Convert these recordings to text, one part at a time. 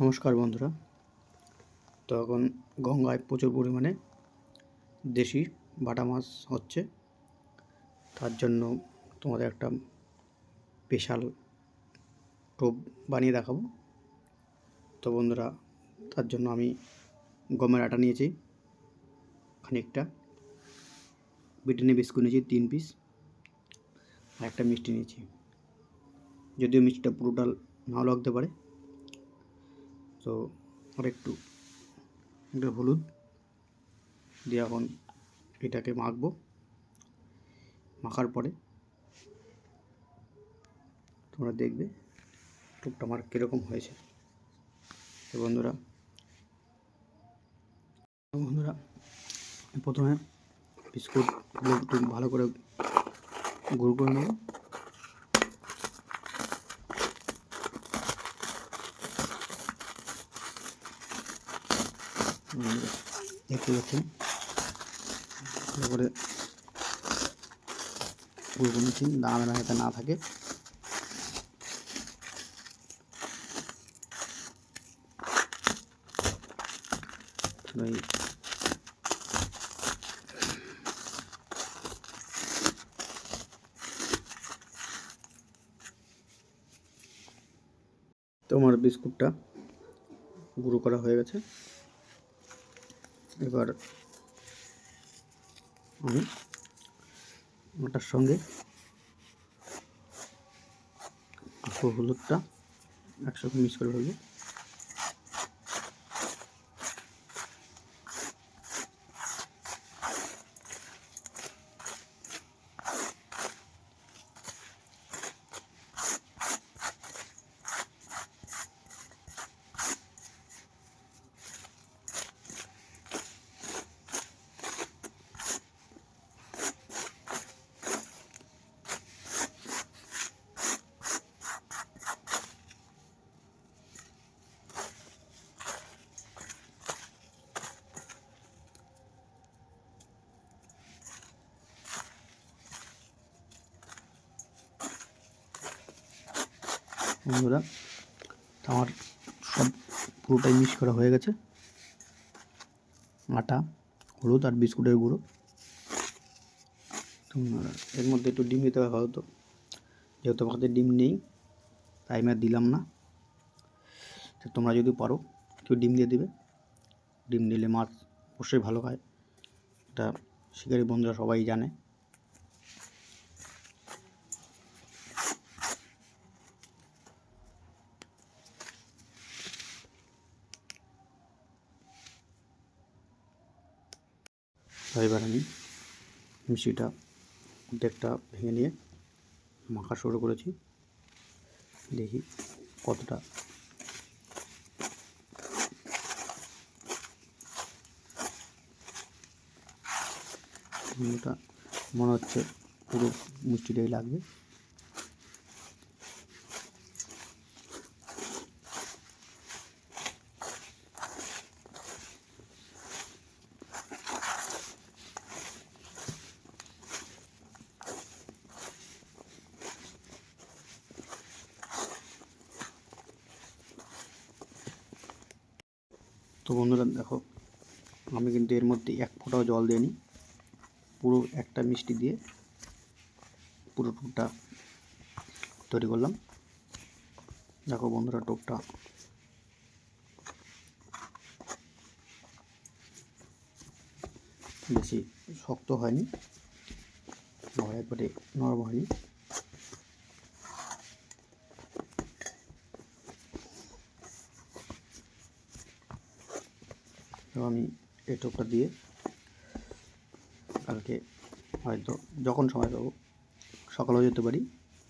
নমস্কার বন্ধুরা। তো এখন গঙ্গায় প্রচুর পরিমাণে দেশি বাটা মাছ হচ্ছে। তার জন্য তোমাদের একটা স্পেশাল টোপ বানিয়ে দেখাবো। তো বন্ধুরা, তার জন্য আমি গমের আটা নিয়েছি, খানিকটা। ব্রিটানি বিস্কুট নিয়েছি, তিন পিস আর একটা মিষ্টি নিয়েছি। যদিও মিষ্টিটা পুরোটা নাও লাগতে পারে। তো আর একটু একটু হলুদ দিয়ে এখন এটাকে মাখবো। মাখার পরে তোমরা দেখবে টুকটা আমার কীরকম হয়েছে। তো বন্ধুরা বন্ধুরা, প্রথমে বিস্কুটগুলো ভালো করে গুঁড়ো করে নেব। দেখতে পাচ্ছেন। ভালো করে গুঁড়ো নিচ্ছি দানা দানা না থাকে। তোমার বিস্কুটটা গুঁড়ো করা হয়ে গেছে। এবার আমি ওটার সঙ্গে হলুদটা একসঙ্গে মিক্স করে ফেলব। বন্ধুরা আমার সব পুরোটাই মিক্স করা হয়ে গেছে। আটা, হলুদ আর বিস্কুটের গুঁড়ো। তোমরা এর মধ্যে একটু ডিম দিতে হবে হয়তো যেহেতু আমার কাছে ডিম নেই, তাই আমি দিলাম না। তো তোমরা যদি পারো, কেউ ডিম দিয়ে দিবে। ডিম দিলে মাছ অবশ্যই ভালো খায় এটা শিকারি বন্ধুরা সবাই জানে। এবার আমি মিষ্টিটা অর্ধেকটা ভেঙে নিয়ে মাখা শুরু করেছি। দেখি কতটা মনে হচ্ছে পুরো মিষ্টিটাই লাগবে। বন্ধুরা দেখো, আমি কিন্তু এর মধ্যে এক ফোঁটাও জল দিইনি। পুরো একটা মিষ্টি দিয়ে পুরো টুকটা তৈরি করলাম। দেখো বন্ধুরা টোপটা বেশি শক্ত হয়নি একবারে নরম হয়নি। আমি এই টোপটা দিয়ে কালকে হয়তো যখন সময় পাবো সকালেও যেতে পারি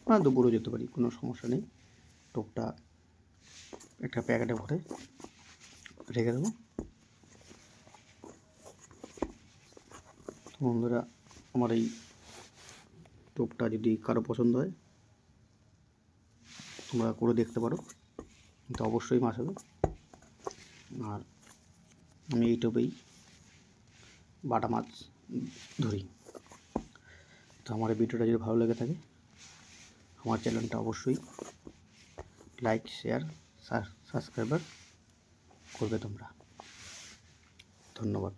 বা দুপুরেও যেতে পারি, কোনো সমস্যা নেই। টোপটা একটা প্যাকেটে ভরে রেখে দেবো। বন্ধুরা, আমার এই টোপটা যদি কারও পছন্দ হয়, তোমরা করে দেখতে পারো। তো অবশ্যই মাছ হবে আর আমি এই টোপেই বাটা মাছ ধরি। তো আমার ভিডিওটা যদি ভালো লেগে থাকে, আমার চ্যানেলটা অবশ্যই লাইক শেয়ার সাবস্ক্রাইবার করবে তোমরা। ধন্যবাদ।